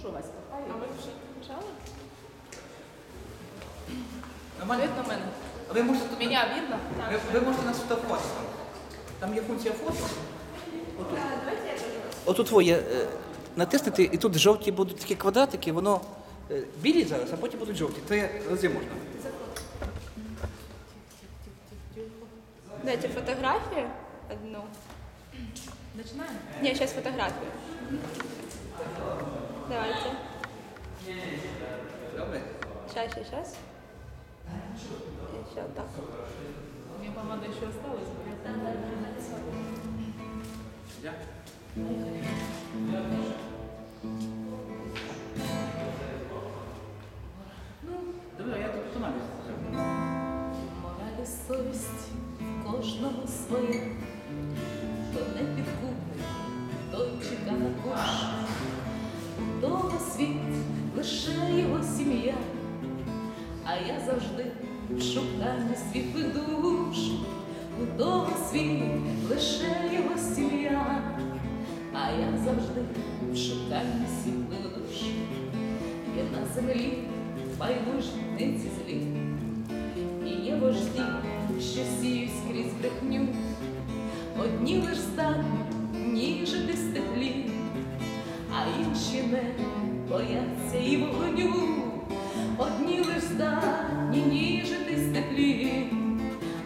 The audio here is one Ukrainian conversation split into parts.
що Васька? А ви вже почали? Видно мене? Ви можете, Меня видно? ви, ви можете нас фотографувати. Там є функція фото. Отут. Отут твоє. е, Натиснути, і тут жовті будуть такі квадратики, воно е, білі зараз, а потім будуть жовті. Три рази можна. Дайте фотографию одну. Починаємо? Не, сейчас фотографию. Давайте. Добре? Сейчас, сейчас, сейчас. Еще так. Мені помада ще осталась. Я. Ну, добре, я тут тональність. Моралі совість кожного своя, хто не підкупний, лише його сім'я, а я завжди в шуканні світлих душ. У того світ лише його сім'я, а я завжди в шуканні світлих душ. Є на землі байдужниці злі. І є вожді, що сіють скрізь брехню, одні лиш здатні ніжити степлі, а інші не бояться і вогню, одні лиш здатні ніжити степлі,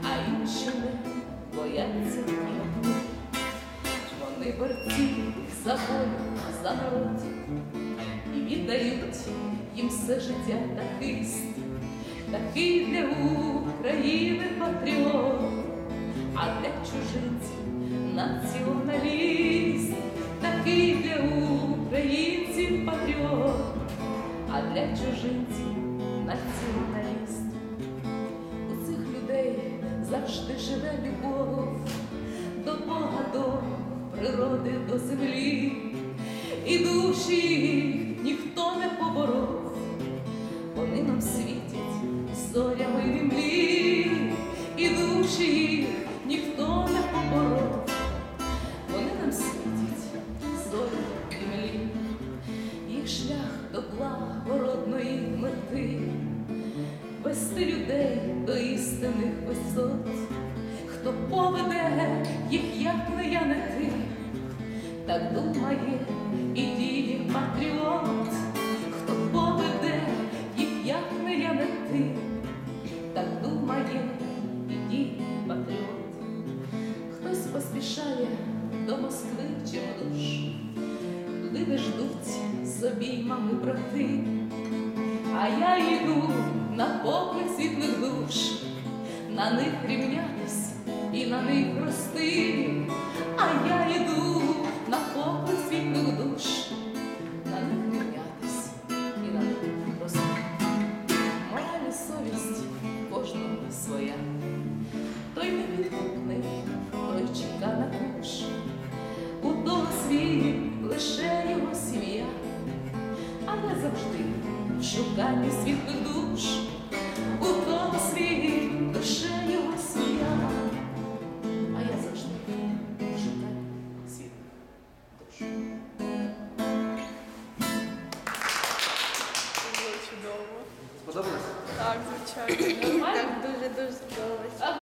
а інші не бояться вогню. Вони борці за волю, за народ. І віддають їм все життя та хист. Такий для України патріот, а для чужинців націоналіст, а для чужинців націоналіст. У цих людей завжди живе любов до Бога, до природи, до землі, і душі мети, вести людей до істинних висот, хто поведе їх, як не я, не ти, так думає і діє патріот, хто поведе їх, як не я, не ти, так думає і діє патріот. Хтось поспішає до Москви чи душ, де ждуть собі мами брати, а я йду на поклик світлих душ, на них рівнятись і на них рости, а я йду на поклик світлих душ, на них рівнятись і на них рости. І совість кожного своя, той не підкупний, той чека на куш. У того світ лише його сім'я, але завжди в шуканні світлих душ. У тому світ лише його сім'я, а я завжди шукаю світлих душ. Було чудово. Сподобалось? Так, звичайно.